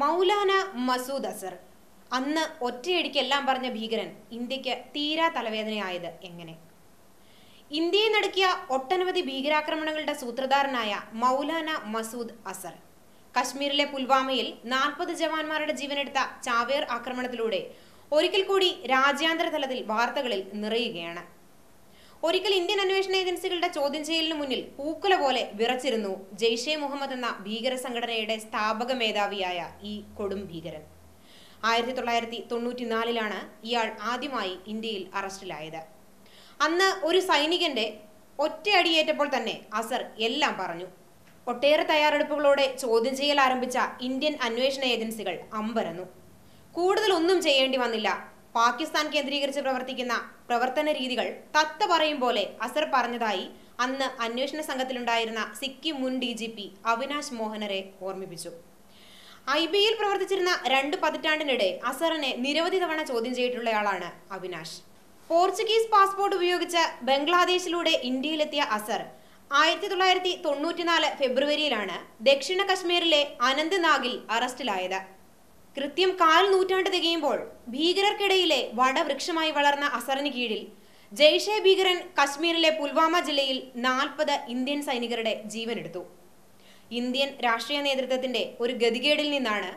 മൗലാന മസൂദ് അസർ. അന്ന് ഒറ്റയടിക്കെല്ലാം പറഞ്ഞ ഭീകരൻ ഇന്ത്യയ്ക്ക് തീരാ തലവേദനയായത് എങ്ങനെ? ഇന്ത്യയെ നടക്കിയ ഒട്ടനവധി ഭീകരാക്രമണങ്ങളുടെ സൂത്രധാരനായ മൗലാന മസൂദ് അസർ. കശ്മീരിലെ പുൽവാമയിൽ നാൽപ്പത് ജവാന്മാരുടെ ജീവനെടുത്ത ചാവേർ ആക്രമണത്തിലൂടെ ഒരിക്കൽ കൂടി രാജ്യാന്തര തലത്തിൽ വാർത്തകളിൽ നിറയുകയാണ്. ഒരിക്കൽ ഇന്ത്യൻ അന്വേഷണ ഏജൻസികളുടെ ചോദ്യം ചെയ്യലിന് മുന്നിൽ പൂക്കുല പോലെ വിറച്ചിരുന്നു ജെയ്ഷെ മുഹമ്മദ് എന്ന ഭീകര സംഘടനയുടെ സ്ഥാപക മേധാവിയായ ഈ കൊടും ഭീകരൻ. ആയിരത്തി തൊള്ളായിരത്തി തൊണ്ണൂറ്റിനാലിലാണ് ഇയാൾ ആദ്യമായി ഇന്ത്യയിൽ അറസ്റ്റിലായത്. അന്ന് ഒരു സൈനികന്റെ ഒറ്റയടിയേറ്റപ്പോൾ തന്നെ അസർ എല്ലാം പറഞ്ഞു. ഒട്ടേറെ തയ്യാറെടുപ്പുകളോടെ ചോദ്യം ചെയ്യൽ ആരംഭിച്ച ഇന്ത്യൻ അന്വേഷണ ഏജൻസികൾ അമ്പരന്നു. കൂടുതൽ ഒന്നും ചെയ്യേണ്ടി വന്നില്ല. പാകിസ്ഥാൻ കേന്ദ്രീകരിച്ച് പ്രവർത്തിക്കുന്ന പ്രവർത്തന രീതികൾ തത്ത പറയും പോലെ അസർ പറഞ്ഞതായി അന്ന് അന്വേഷണ സംഘത്തിലുണ്ടായിരുന്ന സിക്കിം മുൻ ഡി ജി പി അവിനാശ് മോഹനരെ ഓർമ്മിപ്പിച്ചു. ഐ ബിയിൽ പ്രവർത്തിച്ചിരുന്ന രണ്ട് പതിറ്റാണ്ടിനിടെ അസറിനെ നിരവധി തവണ ചോദ്യം ചെയ്തിട്ടുള്ളയാളാണ് അവിനാശ്. പോർച്ചുഗീസ് പാസ്പോർട്ട് ഉപയോഗിച്ച് ബംഗ്ലാദേശിലൂടെ ഇന്ത്യയിലെത്തിയ അസർ ആയിരത്തി തൊള്ളായിരത്തി തൊണ്ണൂറ്റിനാല് ഫെബ്രുവരിയിലാണ് ദക്ഷിണ കശ്മീരിലെ അനന്ത്നാഗിൽ അറസ്റ്റിലായത്. കൃത്യം കാൽ നൂറ്റാണ്ട് തികയുമ്പോൾ ഭീകരർക്കിടയിലെ വടവൃക്ഷമായി വളർന്ന അസറിന് കീഴിൽ ജയ്ഷെ ഭീകരൻ കശ്മീരിലെ പുൽവാമ ജില്ലയിൽ നാൽപ്പത് ഇന്ത്യൻ സൈനികരുടെ ജീവനെടുത്തു. ഇന്ത്യൻ രാഷ്ട്രീയ നേതൃത്വത്തിന്റെ ഒരു ഗതികേടിൽ നിന്നാണ്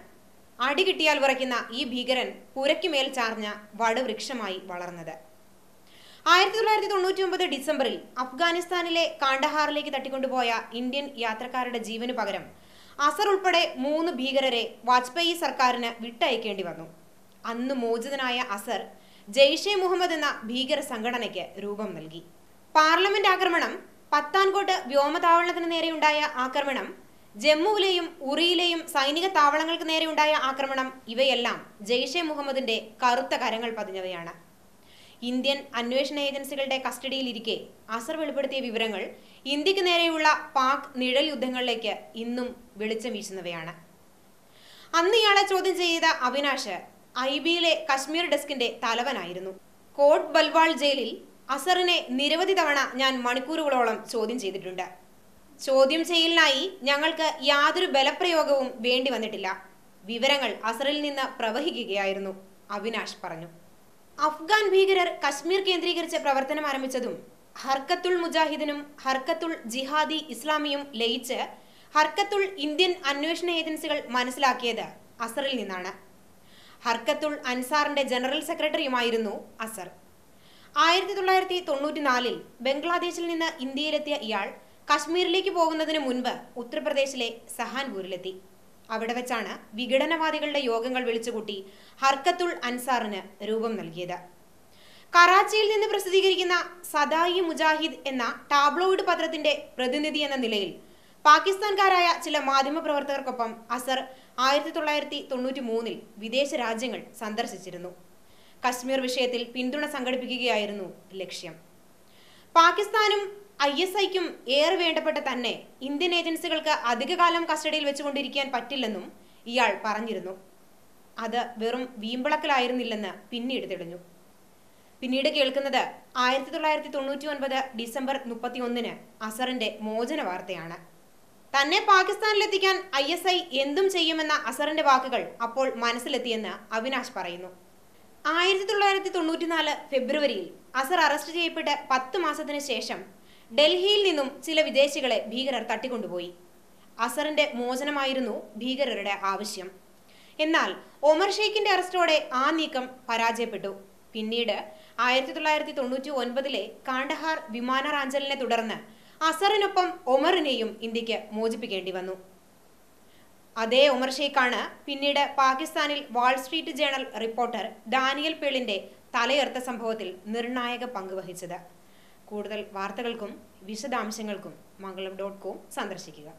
അടി കിട്ടിയാൽ വിറയ്ക്കുന്ന ഈ ഭീകരൻ പുരയ്ക്കുമേൽ ചാർഞ്ഞ വടവൃക്ഷമായി വളർന്നത്. ആയിരത്തി തൊള്ളായിരത്തി തൊണ്ണൂറ്റി ഒമ്പത് ഡിസംബറിൽ അഫ്ഗാനിസ്ഥാനിലെ കാണ്ടഹാറിലേക്ക് തട്ടിക്കൊണ്ടുപോയ ഇന്ത്യൻ യാത്രക്കാരുടെ ജീവനു പകരം അസർ ഉൾപ്പെടെ മൂന്ന് ഭീകരരെ വാജ്പേയി സർക്കാരിന് വിട്ടയക്കേണ്ടി വന്നു. അന്ന് മോചിതനായ അസർ ജെയ്ഷെ മുഹമ്മദ് എന്ന ഭീകര സംഘടനയ്ക്ക് രൂപം നൽകി. പാർലമെന്റ് ആക്രമണം പത്താൻകോട്ട് വ്യോമതാവളത്തിന് നേരെയുണ്ടായ ആക്രമണം ജമ്മുവിലെയും ഉറിയിലെയും സൈനിക താവളങ്ങൾക്ക് നേരെയുണ്ടായ ആക്രമണം ഇവയെല്ലാം ജെയ്ഷെ മുഹമ്മദിന്റെ കറുത്ത കരങ്ങൾ പതിഞ്ഞവയാണ്. ഇന്ത്യൻ അന്വേഷണ ഏജൻസികളുടെ കസ്റ്റഡിയിലിരിക്കെ അസർ വെളിപ്പെടുത്തിയ വിവരങ്ങൾ ഇന്ത്യയ്ക്ക് നേരെയുള്ള പാക് നിഴൽ യുദ്ധങ്ങളിലേക്ക് ഇന്നും വെളിച്ചം വീശുന്നവയാണ്. അന്ന് ഇയാളെ ചോദ്യം ചെയ്ത അവിനാശ് ഐ ബിയിലെ കശ്മീർ ഡെസ്കിന്റെ തലവനായിരുന്നു. കോട്ട് ബൽവാൾ ജയിലിൽ അസറിനെ നിരവധി തവണ ഞാൻ മണിക്കൂറുകളോളം ചോദ്യം ചെയ്തിട്ടുണ്ട്. ചോദ്യം ചെയ്യലിനായി ഞങ്ങൾക്ക് യാതൊരു ബലപ്രയോഗവും വേണ്ടി വന്നിട്ടില്ല. വിവരങ്ങൾ അസറിൽ നിന്ന് പ്രവഹിക്കുകയായിരുന്നു അവിനാഷ് പറഞ്ഞു. അഫ്ഗാൻ ഭീകരർ കശ്മീർ കേന്ദ്രീകരിച്ച പ്രവർത്തനം ആരംഭിച്ചതും ഹർക്കത്തുൾ മുജാഹിദിനും ഹർക്കത്തുൾ ജിഹാദി ഇസ്ലാമിയും ലയിച്ച് ഹർക്കത്തുൾ ഇന്ത്യൻ അന്വേഷണ ഏജൻസികൾ മനസ്സിലാക്കിയത് അസറിൽ നിന്നാണ്. ഹർക്കത്തുൾ അൻസാറിന്റെ ജനറൽ സെക്രട്ടറിയുമായിരുന്നു അസർ. ആയിരത്തി തൊള്ളായിരത്തി തൊണ്ണൂറ്റിനാലിൽ ബംഗ്ലാദേശിൽ നിന്ന് ഇന്ത്യയിലെത്തിയ ഇയാൾ കശ്മീരിലേക്ക് പോകുന്നതിന് മുൻപ് ഉത്തർപ്രദേശിലെ സഹാൻപൂരിലെത്തി. അവിടെ വെച്ചാണ് വിഘടനവാദികളുടെ യോഗങ്ങൾ വിളിച്ചുകൂട്ടി ഹർക്കത്തുൾ അൻസാറിന് രൂപം നൽകിയത്. കറാച്ചിയിൽ നിന്ന് പ്രസിദ്ധീകരിക്കുന്ന സദായി മുജാഹിദ് എന്ന ടാബ്ലോയിഡ് പത്രത്തിന്റെ പ്രതിനിധി എന്ന നിലയിൽ പാകിസ്ഥാൻകാരായ ചില മാധ്യമപ്രവർത്തകർക്കൊപ്പം അസർ ആയിരത്തി തൊള്ളായിരത്തി തൊണ്ണൂറ്റി മൂന്നിൽ വിദേശ രാജ്യങ്ങൾ സന്ദർശിച്ചിരുന്നു. കശ്മീർ വിഷയത്തിൽ പിന്തുണ സംഘടിപ്പിക്കുകയായിരുന്നു ലക്ഷ്യം. പാകിസ്ഥാനും ഐ എസ് ഐക്കും ഏറെ വേണ്ടപ്പെട്ട തന്നെ ഇന്ത്യൻ ഏജൻസികൾക്ക് അധികകാലം കസ്റ്റഡിയിൽ വെച്ചുകൊണ്ടിരിക്കാൻ പറ്റില്ലെന്നും ഇയാൾ പറഞ്ഞിരുന്നു. അത് വെറും വീമ്പിളക്കലായിരുന്നില്ലെന്ന് പിന്നീട് തെളിഞ്ഞു. പിന്നീട് കേൾക്കുന്നത് ആയിരത്തി തൊള്ളായിരത്തി തൊണ്ണൂറ്റി ഒൻപത് ഡിസംബർ മുപ്പത്തി ഒന്നിന് അസറിന്റെ മോചന വാർത്തയാണ് തന്നെ പാകിസ്ഥാനിലെത്തിക്കാൻ ഐ എസ് ഐ എന്തും ചെയ്യുമെന്ന അസറിന്റെ വാക്കുകൾ അപ്പോൾ മനസ്സിലെത്തിയെന്ന് അവിനാശ് പറയുന്നു. ആയിരത്തി തൊള്ളായിരത്തി തൊണ്ണൂറ്റിനാല് ഫെബ്രുവരിയിൽ അസർ അറസ്റ്റ് ചെയ്യപ്പെട്ട് പത്ത് മാസത്തിന് ശേഷം ഡൽഹിയിൽ നിന്നും ചില വിദേശികളെ ഭീകരർ തട്ടിക്കൊണ്ടുപോയി. അസറിന്റെ മോചനമായിരുന്നു ഭീകരരുടെ ആവശ്യം. എന്നാൽ ഒമർ ഷെയ്ഖിന്റെ അറസ്റ്റോടെ ആ നീക്കം പരാജയപ്പെട്ടു. പിന്നീട് ആയിരത്തി തൊള്ളായിരത്തി തൊണ്ണൂറ്റി ഒൻപതിലെ കാണ്ടഹാർ വിമാനറാഞ്ചലിനെ തുടർന്ന് അസറിനൊപ്പം ഒമറിനെയും ഇന്ത്യയ്ക്ക് മോചിപ്പിക്കേണ്ടി വന്നു. അതേ ഒമർ ഷെയ്ഖാണ് പിന്നീട് പാകിസ്ഥാനിൽ Wall Street journal reporter Daniel പേളിന്റെ തലയർത്ത സംഭവത്തിൽ നിർണായക പങ്ക് വഹിച്ചത്. കൂടുതൽ വാർത്തകൾക്കും വിശദാംശങ്ങൾക്കും മംഗളം ഡോട്ട് കോം സന്ദർശിക്കുക.